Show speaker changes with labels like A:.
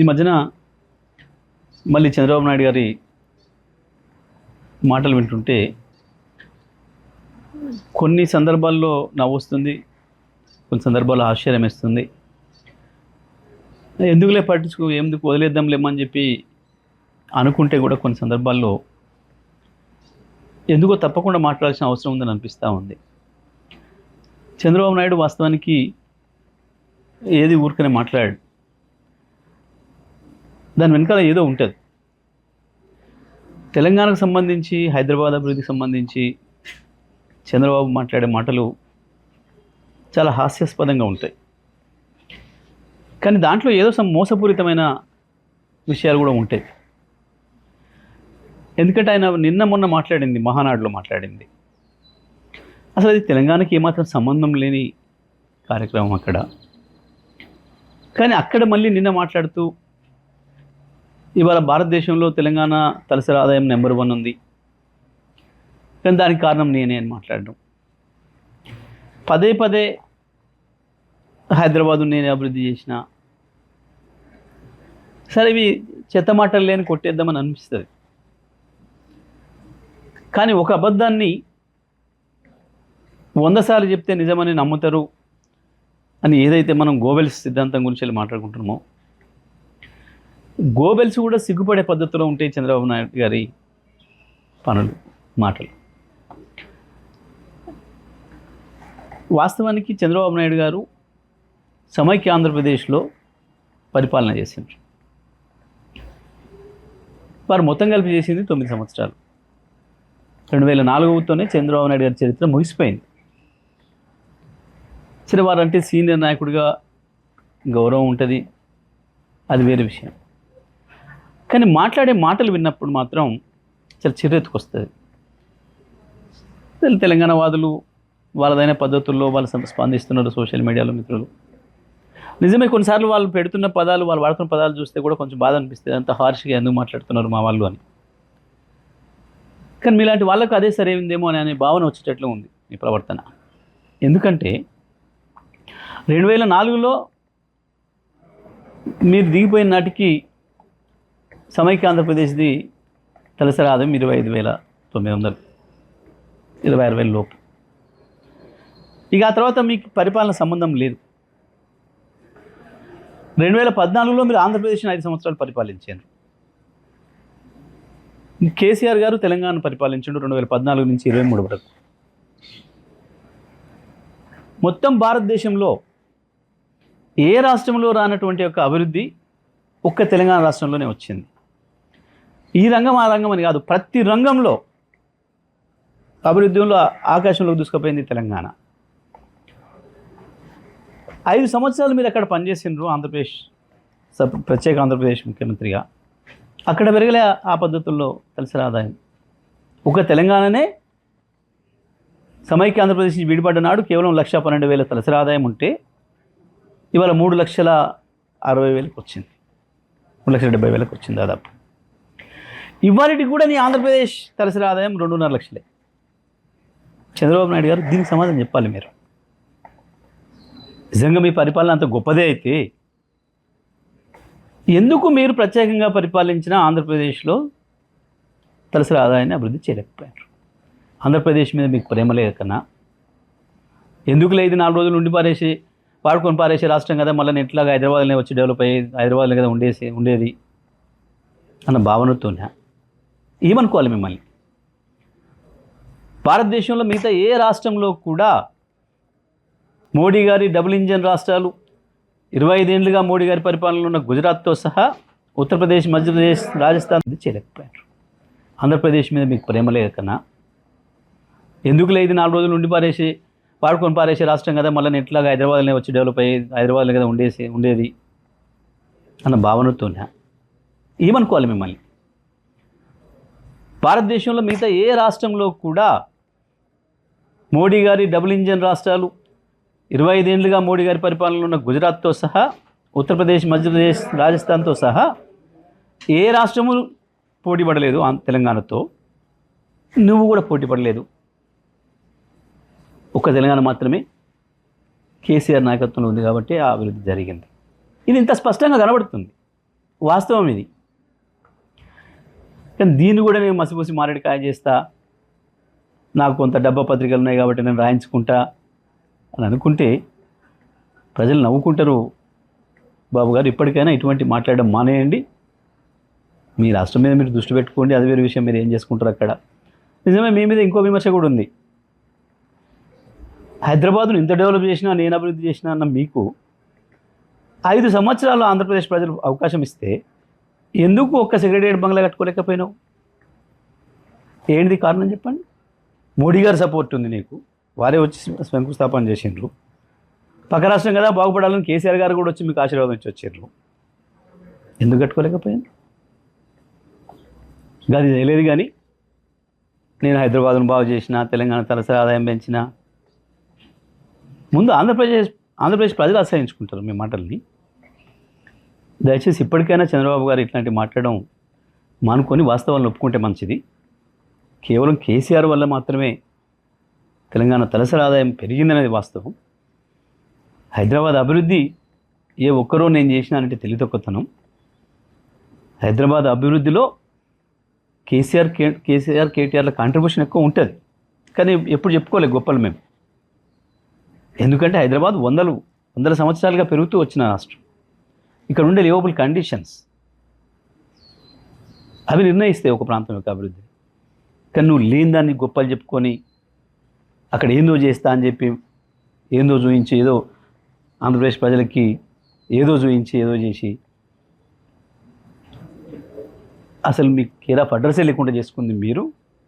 A: ఈ మధ్యన మళ్ళీ చంద్రబాబు నాయుడు గారి మాటలు వింటుంటే కొన్ని సందర్భాల్లో నవ్వు వస్తుంది కొన్ని సందర్భాల్లో ఆశ్చర్యం వేస్తుంది. ఎందుకులే పట్టించుకో ఎందుకు వదిలేద్దాంలేమని చెప్పి అనుకుంటే కూడా కొన్ని సందర్భాల్లో ఎందుకో తప్పకుండా మాట్లాడాల్సిన అవసరం ఉందని అనిపిస్తూ ఉంది. చంద్రబాబు నాయుడు వాస్తవానికి ఏది ఊరికనే మాట్లాడాడు. దాని వెనకాల ఏదో ఉంటుంది. తెలంగాణకు సంబంధించి హైదరాబాద్ అభివృద్ధికి సంబంధించి చంద్రబాబు మాట్లాడే మాటలు చాలా హాస్యాస్పదంగా ఉంటాయి. కానీ దాంట్లో ఏదో some మోసపూరితమైన విషయాలు కూడా ఉంటాయి. ఎందుకంటే ఆయన నిన్న మొన్న మాట్లాడింది మహానాడులో మాట్లాడింది. అసలు అది తెలంగాణకి ఏమాత్రం సంబంధం లేని కార్యక్రమం అక్కడ. కానీ అక్కడ మళ్ళీ నిన్న మాట్లాడుతూ ఇవాళ భారతదేశంలో తెలంగాణ తలసరి ఆదాయం నెంబర్ వన్ ఉంది. కానీ దానికి కారణం నేనే అని మాట్లాడడం. పదే పదే హైదరాబాదు నేనే అభివృద్ధి చేసిన. సరే ఇవి చెత్త మాటలు లేని కొట్టేద్దామని అనిపిస్తుంది. కానీ ఒక అబద్ధాన్ని వంద సార్లు చెప్తే నిజమని నమ్ముతారు అని ఏదైతే మనం గోవెల్స్ సిద్ధాంతం గురించి వెళ్ళి మాట్లాడుకుంటున్నామో గోబెల్స్ కూడా సిగ్గుపడే పద్ధతిలో ఉంటాయి చంద్రబాబు నాయుడు గారి పనులు మాటలు. వాస్తవానికి చంద్రబాబు నాయుడు గారు సమైక్య ఆంధ్రప్రదేశ్లో పరిపాలన చేసిండ్రు. వారు మొత్తం కలిపి చేసింది తొమ్మిది సంవత్సరాలు. రెండు వేల నాలుగుతోనే చంద్రబాబు నాయుడు గారి చరిత్ర ముగిసిపోయింది. సరే వారంటే సీనియర్ నాయకుడిగా గౌరవం ఉంటుంది అది వేరే విషయం. కానీ మాట్లాడే మాటలు విన్నప్పుడు మాత్రం చాలా చిరెత్తుకొస్తుంది తెల- తెలంగాణ వాదులు వాళ్ళదైన పద్ధతుల్లో వాళ్ళు స్పందిస్తున్నారు సోషల్ మీడియాలో మిత్రులు. నిజమే కొన్నిసార్లు వాళ్ళు పెడుతున్న పదాలు వాళ్ళు వాడుతున్న పదాలు చూస్తే కూడా కొంచెం బాధ అనిపిస్తుంది. అంత హార్ష్గా ఎందుకు మాట్లాడుతున్నారు మా వాళ్ళు అని. కానీ మీలాంటి వాళ్ళకు అదే సరైందేమో అని అనే భావన వచ్చేటట్లు ఉంది మీ ప్రవర్తన. ఎందుకంటే రెండు వేల నాలుగులో మీరు దిగిపోయిన నాటికి సమైక్య ఆంధ్రప్రదేశ్ది తలసరి ఆదాయం ఇరవై ఐదు వేల తొమ్మిది వందలు ఇరవై ఆరు వేల లోపు. ఇక ఆ తర్వాత మీకు పరిపాలన సంబంధం లేదు. రెండు వేల పద్నాలుగులో మీరు ఆంధ్రప్రదేశ్ని ఐదు సంవత్సరాలు పరిపాలించారు. కేసీఆర్ గారు తెలంగాణ పరిపాలించండు రెండు వేల పద్నాలుగు నుంచి ఇరవై మూడు వరకు. మొత్తం భారతదేశంలో ఏ రాష్ట్రంలో రానటువంటి యొక్క అభివృద్ధి ఒక్క తెలంగాణ రాష్ట్రంలోనే వచ్చింది. ఈ రంగం ఆ రంగం అని కాదు ప్రతి రంగంలో అభివృద్ధిలో ఆకాశంలోకి దూసుకుపోయింది తెలంగాణ. ఐదు సంవత్సరాలు మీరు అక్కడ పనిచేసిండ్రు ఆంధ్రప్రదేశ్ ప్రత్యేక ఆంధ్రప్రదేశ్ ముఖ్యమంత్రిగా. అక్కడ పెరగలే ఆ పద్ధతుల్లో తలసరి ఆదాయం ఒక తెలంగాణనే సమైక్య ఆంధ్రప్రదేశ్ నుంచి విడిపడ్డ నాడు కేవలం లక్ష పన్నెండు వేల తలసరి ఆదాయం ఉంటే ఇవాళ మూడు లక్షల అరవై వేలకు వచ్చింది. మూడు లక్షల డెబ్బై వేలకు వచ్చింది దాదాపు. ఇవాళకి కూడా నీ ఆంధ్రప్రదేశ్ తలసరి ఆదాయం రెండున్నర లక్షలే. చంద్రబాబు నాయుడు గారు దీనికి సమాధానం చెప్పాలి మీరు. నిజంగా మీ పరిపాలన అంత గొప్పదే అయితే ఎందుకు మీరు ప్రత్యేకంగా పరిపాలించిన ఆంధ్రప్రదేశ్లో తలసరి ఆదాయాన్ని అభివృద్ధి చేయలేకపోయారు? ఆంధ్రప్రదేశ్ మీద మీకు ప్రేమ లేదు కన్నా. ఎందుకు లేదు నాలుగు రోజులు ఉండి పారేసి వాడుకొని పారేసే రాష్ట్రం కదా మళ్ళీ ఎట్లాగా హైదరాబాద్లోనే వచ్చి డెవలప్ అయ్యి హైదరాబాద్లో కదా ఉండేసి ఉండేది అన్న భావనతోనే? ఏమనుకోవాలి మిమ్మల్ని? భారతదేశంలో మిగతా ఏ రాష్ట్రంలో కూడా మోడీ గారి డబుల్ ఇంజన్ రాష్ట్రాలు ఇరవై ఐదేళ్ళుగా మోడీ గారి పరిపాలనలో ఉన్న గుజరాత్తో సహా ఉత్తరప్రదేశ్ మధ్యప్రదేశ్ రాజస్థాన్ చేయలేకపోయారు ఆంధ్రప్రదేశ్ మీద మీకు ప్రేమ లేక ఎందుకు లేదు? నాలుగు రోజులు ఉండి పారేసి పాడుకొని పారేసే రాష్ట్రం కదా మళ్ళీ ఎట్లాగా హైదరాబాద్లోనే వచ్చి డెవలప్ అయ్యి హైదరాబాద్లో కదా ఉండేసి ఉండేది అన్న భావనతోనే? ఏమనుకోవాలి మిమ్మల్ని? భారతదేశంలో మిగతా ఏ రాష్ట్రంలో కూడా మోడీ గారి డబుల్ ఇంజన్ రాష్ట్రాలు ఇరవై ఐదేళ్ళుగా మోడీ గారి పరిపాలనలో ఉన్న గుజరాత్తో సహా ఉత్తరప్రదేశ్ మధ్యప్రదేశ్ రాజస్థాన్తో సహా ఏ రాష్ట్రము పోటీ పడలేదు తెలంగాణతో. నువ్వు కూడా పోటీ పడలేదు. ఒక్క తెలంగాణ మాత్రమే కేసీఆర్ నాయకత్వంలో ఉంది కాబట్టి ఆ అభివృద్ధి జరిగింది. ఇది ఇంత స్పష్టంగా కనబడుతుంది. వాస్తవం ఇది. కానీ దీన్ని కూడా నేను మసిపూసి మారేడుకాయ చేస్తా. నాకు కొంత డబ్బా పత్రికలు ఉన్నాయి కాబట్టి నేను రాయించుకుంటా అని అనుకుంటే ప్రజలు నవ్వుకుంటారు. బాబు గారు ఇప్పటికైనా ఇటువంటి మాట్లాడడం మానేయండి. మీ రాష్ట్రం మీద మీరు దృష్టి పెట్టుకోండి. అది వేరే విషయం. మీరు ఏం చేసుకుంటారు అక్కడ? నిజమే మీ మీద ఇంకో విమర్శ కూడా ఉంది. హైదరాబాద్ను ఇంత డెవలప్ చేసినా నేను అభివృద్ధి చేసినా అన్న మీకు ఐదు సంవత్సరాలు ఆంధ్రప్రదేశ్ ప్రజలు అవకాశం ఇస్తే ఎందుకు ఒక్క సెక్రటేరియట్ బంగ్లా కట్టుకోలేకపోయినావు? ఏంటిది కారణం చెప్పండి. మోడీ గారి సపోర్ట్ ఉంది నీకు. వారే వచ్చి శంకుస్థాపన చేసిండ్రు. పక్క రాష్ట్రం కదా బాగుపడాలని కేసీఆర్ గారు కూడా వచ్చి మీకు ఆశీర్వాదం ఇచ్చి వచ్చిండ్రు ఎందుకు కట్టుకోలేకపోయాను అది తెలియదు కానీ నేను హైదరాబాద్ను బాగు చేసిన తెలంగాణ తలసరి ఆదాయం పెంచిన. ముందు ఆంధ్రప్రదేశ్ ఆంధ్రప్రదేశ్ ప్రజలు ఆశ్రయించుకుంటారు మీ మాటల్ని. దయచేసి ఇప్పటికైనా చంద్రబాబు గారు ఇట్లాంటి మాట్లాడడం మానుకొని వాస్తవాలను ఒప్పుకుంటే మంచిది. కేవలం కేసీఆర్ వల్ల మాత్రమే తెలంగాణ తలసరి ఆదాయం పెరిగిందనేది వాస్తవం. హైదరాబాద్ అభివృద్ధి ఏ ఒక్కరో నేను చేసినానంటే తెలియతొక్కతనం హైదరాబాద్ అభివృద్ధిలో కేసీఆర్ కే కేసీఆర్ కేటీఆర్ల కాంట్రిబ్యూషన్ ఎక్కువ ఉంటుంది. కానీ ఎప్పుడు చెప్పుకోలేదు గొప్పలు మేము. ఎందుకంటే హైదరాబాద్ వందలు వందల సంవత్సరాలుగా పెరుగుతూ వచ్చిన రాష్ట్రం. ఇక్కడ ఉండే లివబుల్ కండిషన్స్ అవి నిర్ణయిస్తాయి ఒక ప్రాంతం యొక్క అభివృద్ధి. కానీ నువ్వు లేని దాన్ని గొప్పలు చెప్పుకొని అక్కడ ఏందో చేస్తా అని చెప్పి ఏందో చూపించి ఏదో ఆంధ్రప్రదేశ్ ప్రజలకి ఏదో చూపించి ఏదో చేసి అసలు మీకు కేర్ ఆఫ్ అడ్రస్సే లేకుండా చేసుకుంది మీరు.